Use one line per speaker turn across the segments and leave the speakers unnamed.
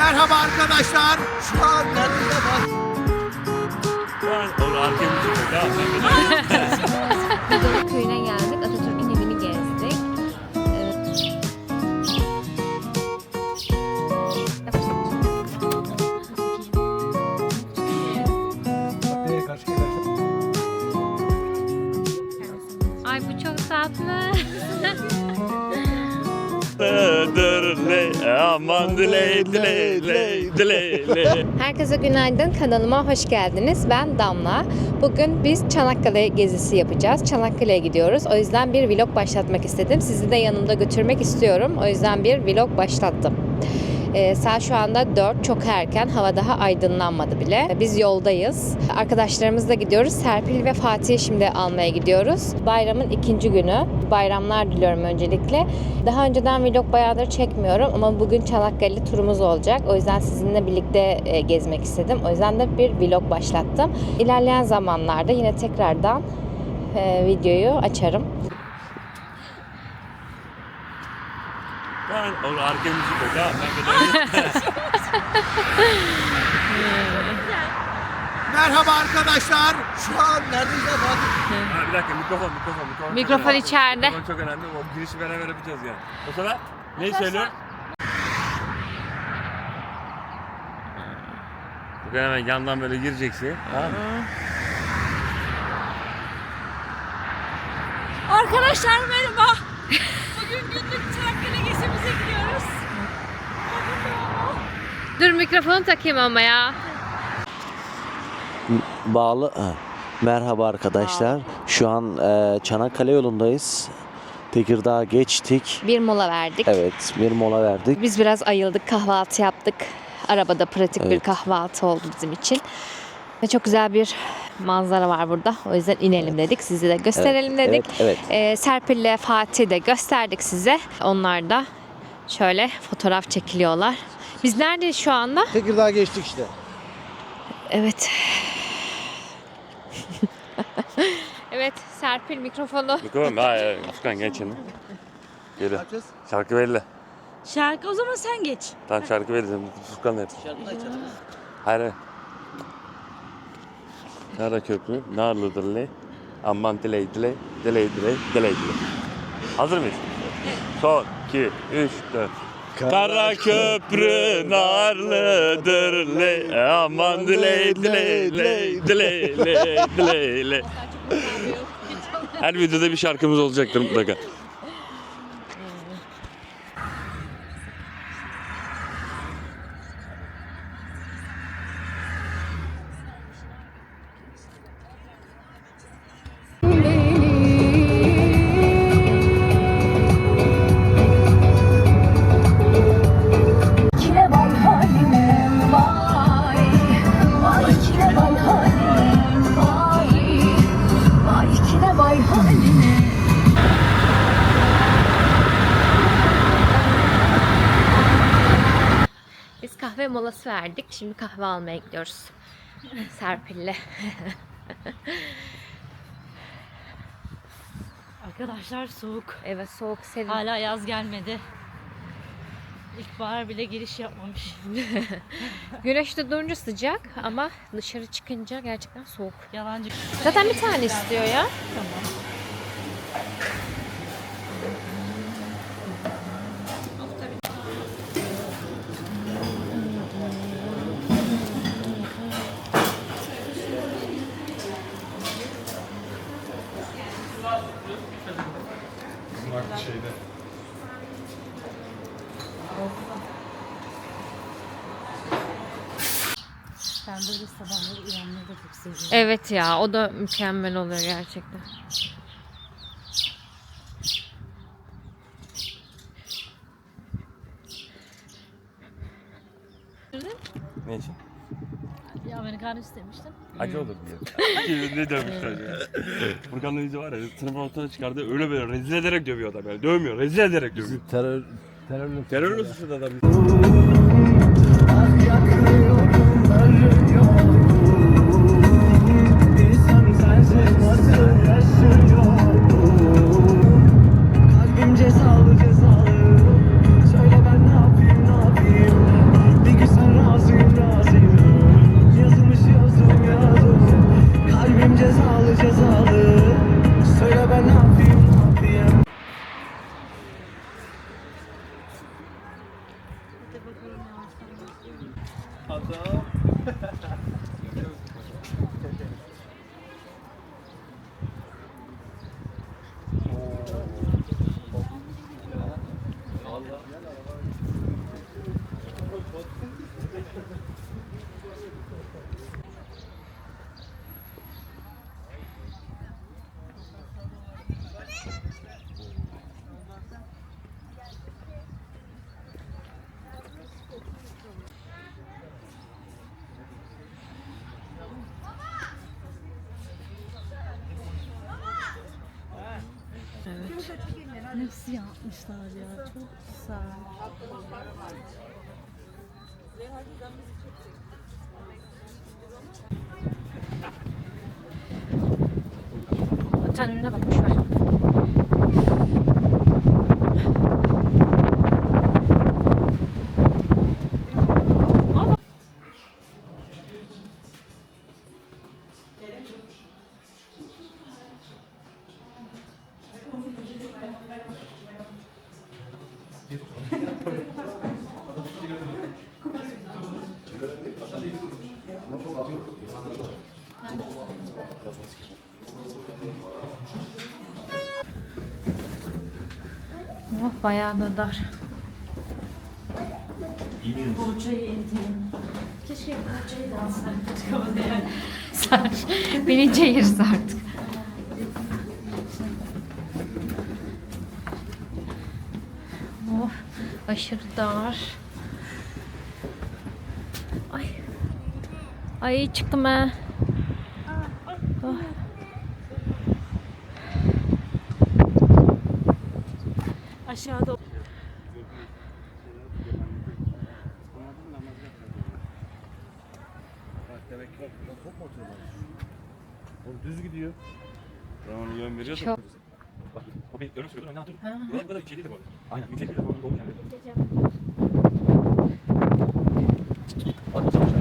Merhaba arkadaşlar. Şu an neredeyse bak.
Ben onu Aman diley diley diley diley.
Herkese günaydın. Kanalıma hoş geldiniz. Ben Damla. Bugün biz Çanakkale gezisi yapacağız. Çanakkale'ye gidiyoruz. O yüzden bir vlog başlatmak istedim. Sizi de yanımda götürmek istiyorum. O yüzden bir vlog başlattım. Ee, saat şu anda 4 çok erken hava daha aydınlanmadı bile. Biz yoldayız. Arkadaşlarımızla gidiyoruz. Serpil ve Fatih'i şimdi almaya gidiyoruz. Bayramın ikinci günü. Bayramlar diliyorum öncelikle. Daha önceden vlog bayağıdır çekmiyorum ama bugün Çanakkale turumuz olacak. O yüzden sizinle birlikte e, gezmek istedim. O yüzden de bir vlog başlattım. İlerleyen zamanlarda yine tekrardan e, videoyu açarım.
Ben onu arkaya bir çıkıyor. Devam sen gel.
Merhaba arkadaşlar. Şu an neredeyse bak.
Ha, bir dakika mikrofon mikrofon mikrofon.
Mikrofon
çok önemli.
içeride.
Mikrofon çok önemli. O girişi beraber yapacağız yani. O sonra neyi söylüyor? Bugün hemen yandan böyle gireceksin. Tamam mı?
Arkadaşlar merhaba. Bugün günlük Çanakkale gezimize gidiyoruz.
Dur mikrofonu takayım ama ya.
Bağlı. ha. Merhaba arkadaşlar. Şu an e, Çanakkale yolundayız. Tekirdağ geçtik.
Bir mola verdik.
Evet, bir mola verdik.
Biz biraz ayıldık, kahvaltı yaptık. Arabada pratik bir
Evet.
kahvaltı oldu bizim için. Ve çok güzel bir manzara var burada. O yüzden inelim dedik. Sizi de gösterelim
Evet,
dedik.
evet,
Ee, Serpil'le Fatih de gösterdik size. Onlar da şöyle fotoğraf çekiliyorlar. Biz neredeyiz şu anda?
Tekirdağ geçtik işte.
Evet. evet Serpil mikrofonu.
Mikrofon. Hayır. Furkan geç şimdi. Geliyor. Şarkı belli.
Şarkı o zaman sen geç.
Tamam şarkı belli. Furkan net. Hayır hayır. Kara köprü, narlı diley, aman diley diley, diley diley, diley diley. Hazır mıyız? Son, iki, üç, dört. Kara köprü narlıdır le aman diley diley diley diley diley diley. Her videoda bir şarkımız olacaktır mutlaka.
Molası verdik. Şimdi kahve almaya gidiyoruz. Serpil'le.
Arkadaşlar soğuk.
Evet soğuk serin.
Hala yaz gelmedi. İlkbahar bile giriş yapmamış.
Güneşte durunca sıcak ama dışarı çıkınca gerçekten soğuk.
Yalancı.
Zaten bir tane istiyor ya.
Ben da çok seviyorum.
Evet ya o da mükemmel oluyor gerçekten.
Ne için?
Bir Amerikanı istemiştim.
Acı olur diye. ne dövmüşler ya. Furkan'la izi var ya sınıf ortadan çıkardı öyle böyle rezil ederek dövüyor adam yani. Dövmüyor rezil ederek dövüyor.
Terör terörle
Terörle suçladı adam.
Nasıl yapmışlar ya? Çok güzel.
Kendine bakmış var. Oh bayağı da dar. Borcayı indireyim. Keşke borcayı da alsaydık ama yani. Sar. Beni cayırız artık. Oh aşırı dar. Ay. Ay çıktım ha. Oh.
Aşağıda
Düz gidiyor. Ben onu yön veriyorsam.
Çok-
Bak, o bir yarım sürüyordu. Ne yaptım? Ulan bu kadar yükseliydi bu arada. Aynen, yüksekliği de doğru yani. Hadi çalışalım.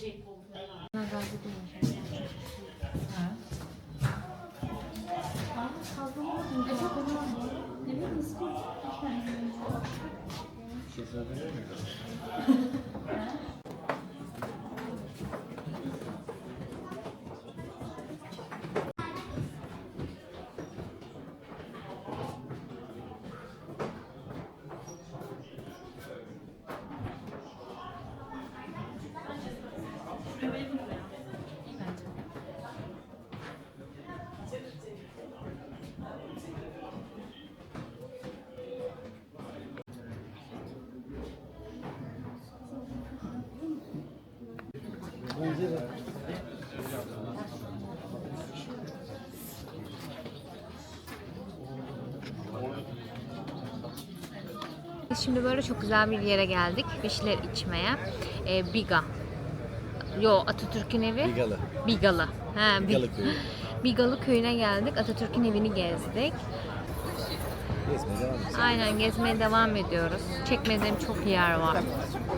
şey koltuğuna. Bunlar razı değil. Ha. Şoför mi?
Şimdi böyle çok güzel bir yere geldik. Bir şeyler içmeye. Ee, Biga. Yo Atatürk'ün evi.
Bigalı.
Bigalı. Bi-
Bigalı köyü.
Bigalı köyüne geldik. Atatürk'ün evini gezdik.
Gezmeye devam.
Aynen gezmeye devam ediyoruz. Çekmediğim çok yer var.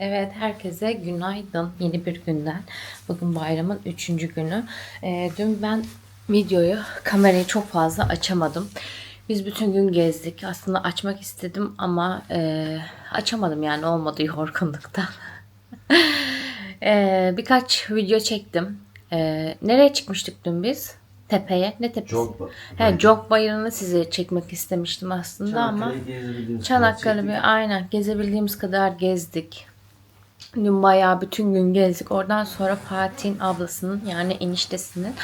Evet herkese günaydın yeni bir günden. Bugün bayramın üçüncü günü. Ee, dün ben videoyu kamerayı çok fazla açamadım. Biz bütün gün gezdik. Aslında açmak istedim ama e, açamadım yani olmadı yorgunluktan. E, birkaç video çektim. E, nereye çıkmıştık dün biz? Tepeye. Ne tepesi?
Jog
He, Jog Bayırı'nı size çekmek istemiştim aslında ama Çanakkale bir aynen gezebildiğimiz kadar gezdik. Dün bayağı bütün gün gezdik. Oradan sonra Fatih'in ablasının yani eniştesinin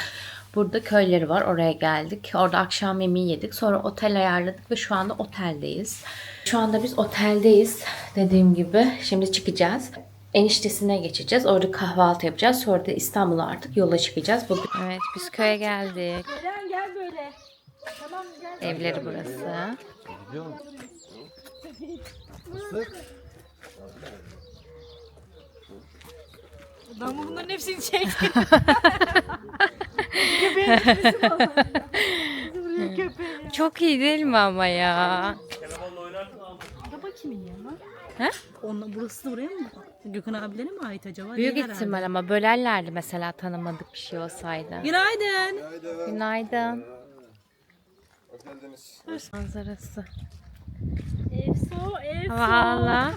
burada köyleri var. Oraya geldik. Orada akşam yemeği yedik. Sonra otel ayarladık ve şu anda oteldeyiz. Şu anda biz oteldeyiz dediğim gibi. Şimdi çıkacağız. Eniştesine geçeceğiz. Orada kahvaltı yapacağız. Sonra da İstanbul'a artık yola çıkacağız. Bugün... Evet biz köye geldik.
Gel gel böyle. Tamam gel.
Evleri burası.
Ben bunların hepsini çektim.
Çok iyi değil mi ama ya?
Araba kimin ya?
He?
Onunla, burası da buraya mı? Gökhan abilere mi ait acaba?
Büyük
Değil
ihtimal ama bölerlerdi mesela tanımadık bir şey olsaydı.
herhalde. Günaydın.
Günaydın. Manzarası.
Efso, Efso.
Valla.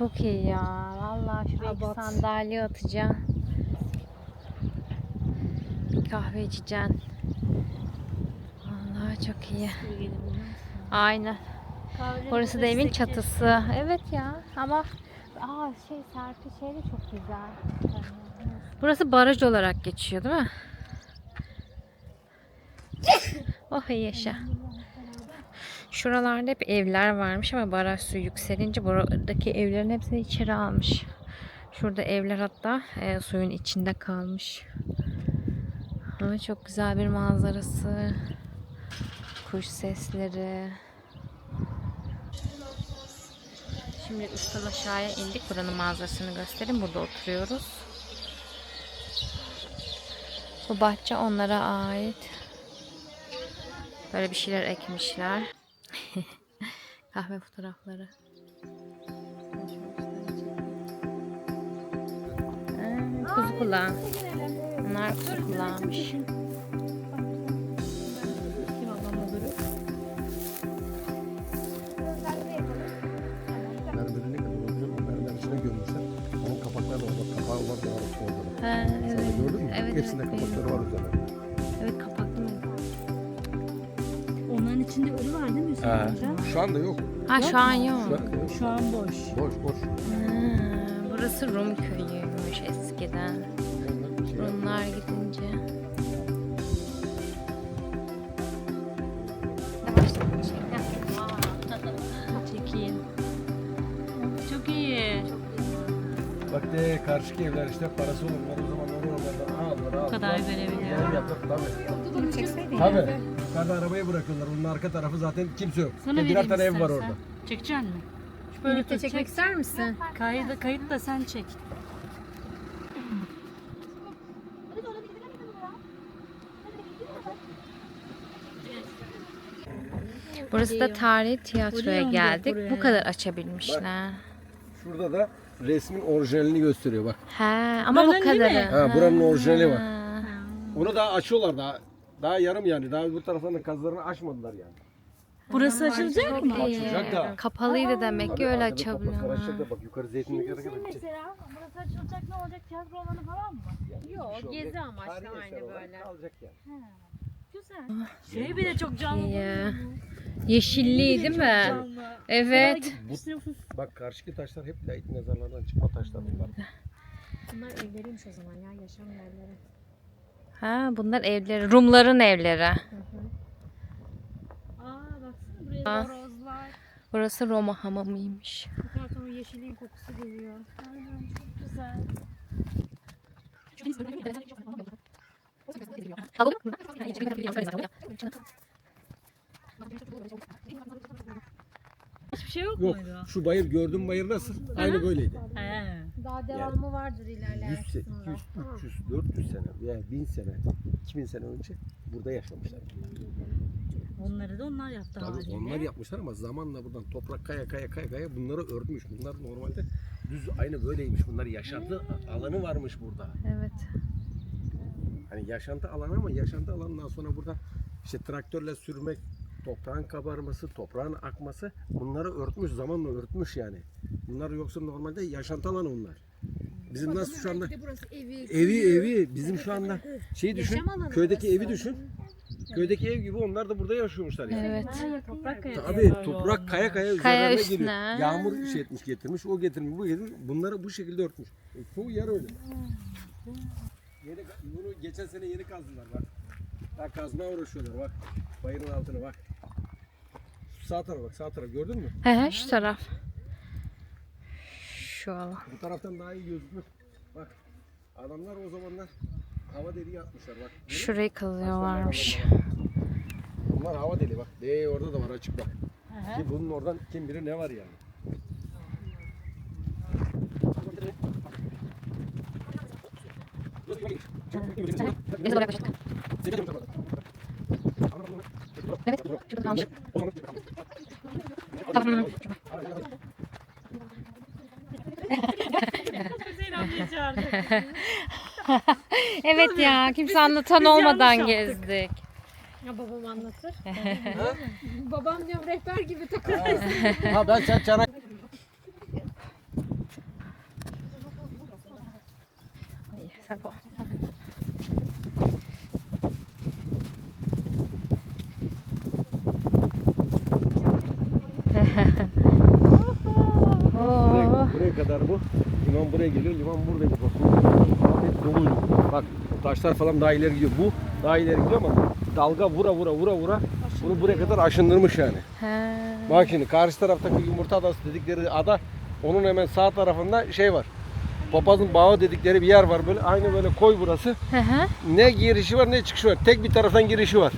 Çok iyi ya. Valla şuraya
Abat.
sandalye atacağım. Bir kahve içeceksin. Vallahi çok iyi. Aynen. Burası da evin çatısı. Evet ya ama aa şey Serpil şey de çok güzel. Burası baraj olarak geçiyor değil mi? oh iyi yaşa. Şuralarda hep evler varmış ama baraj suyu yükselince buradaki evlerin hepsini içeri almış. Şurada evler hatta e, suyun içinde kalmış. Ama çok güzel bir manzarası. Kuş sesleri. Şimdi üstten aşağıya indik. Buranın manzarasını göstereyim. Burada oturuyoruz. Bu bahçe onlara ait. Böyle bir şeyler ekmişler. Kahve fotoğrafları. Ha, kuzu kulağı. Bunlar kuzu kulağıymış.
De
evet.
gördün mü?
Evet,
Hepsinde
evet,
kapakları var üzerinde.
İçinde ölü var değil mi Hüseyin
Ha.
amca?
Şu anda yok.
Ha şu an yok.
Şu an yok.
Şu an boş.
Boş boş.
Ha, burası Rum köyüymüş eskiden.
Onlar şey
Rumlar gidince. Çok iyi. Çok iyi.
Bak de karşıki evler işte parası olanlar o zaman onu aldılar aldılar.
kadar görebiliyor.
Ev yaptık tabii. Tabii. Yukarıda arabayı bırakıyorlar. Onun arka tarafı zaten kimse yok.
Sana
Bir birer tane ev var
istersen.
orada.
Çekeceksin mi?
Böyle çekmek ister misin?
Kayıt, kayıt da sen çek.
Burası da tarihi tiyatroya geldik. Bu kadar açabilmişler.
Şurada da resmin orijinalini gösteriyor bak.
He ama bu
Buranın değil
kadarı.
Ha, buranın orijinali var. Onu daha açıyorlar daha. Daha yarım yani. Daha bu taraflarının kazılarını açmadılar yani.
Burası açılacak mı?
Açılacak da.
Kapalıydı demek ki öyle
karışacak da Bak yukarı zeytinliklere kadar gidecek.
Mesela burası açılacak ne olacak? Tiyatro alanı falan mı?
Yok
şey
gezi amaçlı aynı böyle.
Kalacak yani.
Güzel. Şey bile çok canlı.
İyi. Yeşilliği değil mi? Evet.
Bak karşıki taşlar hep layık mezarlardan çıkma taşlar bunlar.
Bunlar evleriymiş o zaman ya yaşam yerleri.
Ha bunlar evleri. Rumların evleri.
Aa baksana buraya
Aa.
horozlar.
Burası Roma hamamıymış.
O yeşilliğin kokusu geliyor.
Aynen çok güzel. Hiçbir şey yok,
Yok
muydu?
şu bayır gördüğüm bayır nasıl? Aynı böyleydi.
He.
Daha devamı vardır ilerleyen
100, se-
kısımda.
200, 300, 400 sene veya 1000 sene, 2000 sene önce burada yaşamışlar.
Onları da onlar yaptı
Tabii
haliyle.
onlar yapmışlar ama zamanla buradan toprak kaya kaya kaya kaya bunları örtmüş. Bunlar normalde düz aynı böyleymiş. Bunlar yaşantı alanı varmış burada.
Evet.
Hani yaşantı alanı ama yaşantı alanından sonra burada işte traktörle sürmek, toprağın kabarması, toprağın akması bunları örtmüş, zamanla örtmüş yani. Bunlar yoksa normalde yaşantı alanı bunlar. Bizim nasıl şu anda evi evi bizim şu anda şey düşün,
Yaşam alanı
köydeki
burası.
evi düşün. Köydeki ev gibi onlar da burada yaşıyormuşlar yani.
Evet.
Toprak.
Tabii toprak kaya kaya
Kaya
üzerlerine
üstüne.
geliyor. Yağmur şey etmiş getirmiş, o getirmiş, bu getirmiş. Bunları bu şekilde örtmüş. E, çoğu yer öyle. Yeni, bunu geçen sene yeni kazdılar bak. Daha kazmaya uğraşıyorlar bak. Bayırın altına bak. Sağ tarafa bak, sağ taraf gördün mü?
He he şu taraf. Şu alan.
Bu taraftan daha iyi gözükür. Bak. Adamlar o zamanlar hava deliği atmışlar bak.
Şurayı kazıyorlarmış.
Bunlar hava deliği bak. De orada da var açık bak. Ki bunun oradan kim bilir ne var yani.
Yaklaştık. Evet. Şurada kalmış. Tamam. Evet ya kimse anlatan
biz
olmadan gezdik.
Ya babam anlatır. babam diyorum rehber gibi takılır.
ha ben sen çanak Buraya, buraya kadar bu. Liman buraya geliyor, liman buraya gidiyor. Bak, bu hep dolu. Bak taşlar falan daha ileri gidiyor. Bu daha ileri gidiyor ama dalga vura vura vura vura bunu buraya kadar aşındırmış yani.
He.
Bak şimdi karşı taraftaki yumurta adası dedikleri ada onun hemen sağ tarafında şey var. Papazın bağı dedikleri bir yer var böyle aynı böyle koy burası.
Hı hı.
Ne girişi var ne çıkışı var. Tek bir taraftan girişi var.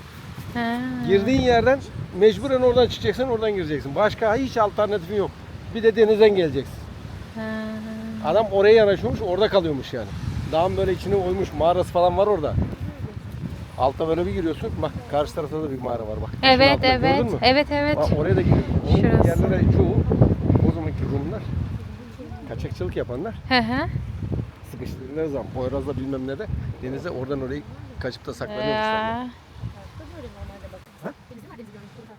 He.
Girdiğin yerden mecburen oradan çıkacaksın oradan gireceksin. Başka hiç alternatifin yok. Bir de denizden geleceksin.
He.
Adam oraya yanaşıyormuş orada kalıyormuş yani. Dağın böyle içine oymuş mağarası falan var orada. Alta böyle bir giriyorsun. Bak karşı tarafta da bir mağara var bak.
Evet
altında,
evet.
Gördün mü?
Evet evet.
Bak oraya da giriyorsun. Onun
Şurası.
yerlere çoğu o zamanki Rumlar kaçakçılık yapanlar
Hı hı.
sıkıştırdıkları zaman Poyraz'da bilmem ne de denize oradan orayı kaçıp da saklanıyormuşlar.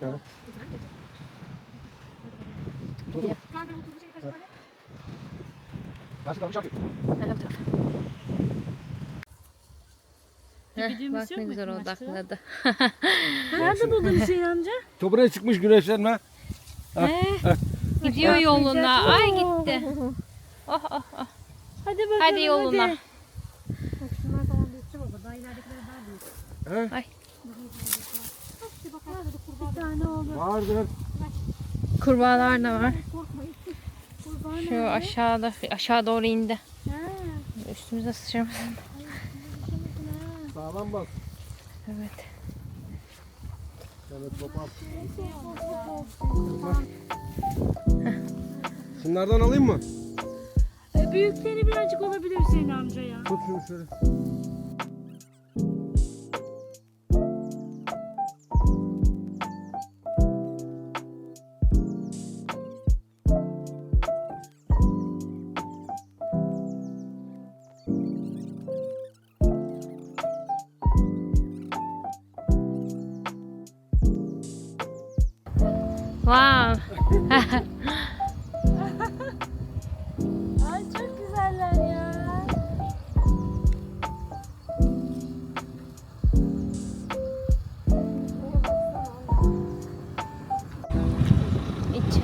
Ya.
Başka bir şey yok.
Heh,
Gidiğimiz
bak
yok
ne güzel odakladı.
Nerede buldun Hüseyin amca?
Toprağa çıkmış güneşlenme.
Gidiyor yoluna. Ay gitti. Oh oh oh.
Hadi bakalım
Hadi yoluna.
Bak şunlar falan büyükçe baba. Daha ileridekiler daha büyük.
He?
Ay.
Bir tane oldu.
Vardır.
Kurbağalar da var.
Korkmayın.
Şu aşağıda aşağı doğru indi.
Ha.
Üstümüze sıçramasın.
Sağlam bas.
Evet.
Evet topal. Şunlardan alayım mı?
E, büyükleri birazcık olabilir Hüseyin amca ya.
Tut şunu şöyle.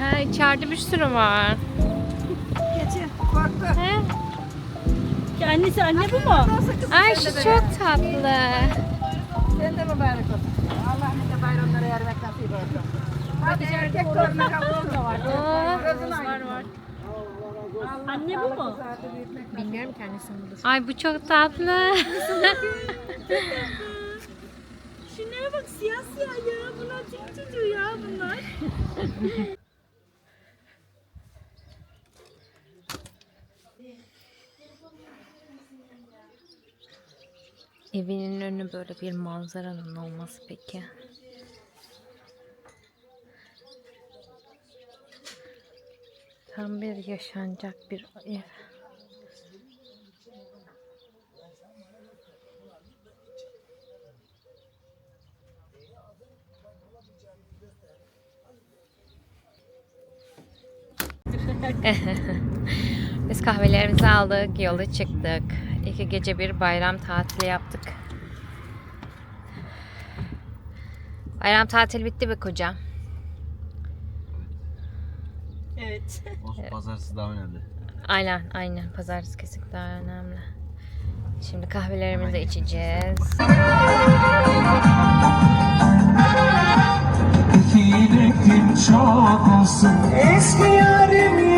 İçer, içeride bir sürü var. He?
Ki annesi anne bu mu?
Ay şu çok tatlı.
Sen de mübarek olsun. Allah nice bayramlara yermek nasip olsun. Hadi erkek toruna kavrulun da var. Var var.
Anne bu mu?
Bilmiyorum kendisini budur.
Ay bu çok tatlı.
Şunlara bak siyah siyah ya. Bunlar çok çocuğu ya bunlar.
Evinin önü böyle bir manzaranın olması peki. Tam bir yaşanacak bir ev. Biz kahvelerimizi aldık, yola çıktık. İki gece bir bayram tatili yaptık. Bayram tatili bitti be kocam.
Evet.
Olsun pazartesi daha önemli.
Aynen, aynen. Pazartesi kesinlikle daha önemli. Şimdi kahvelerimizi içeceğiz.
Eski yarim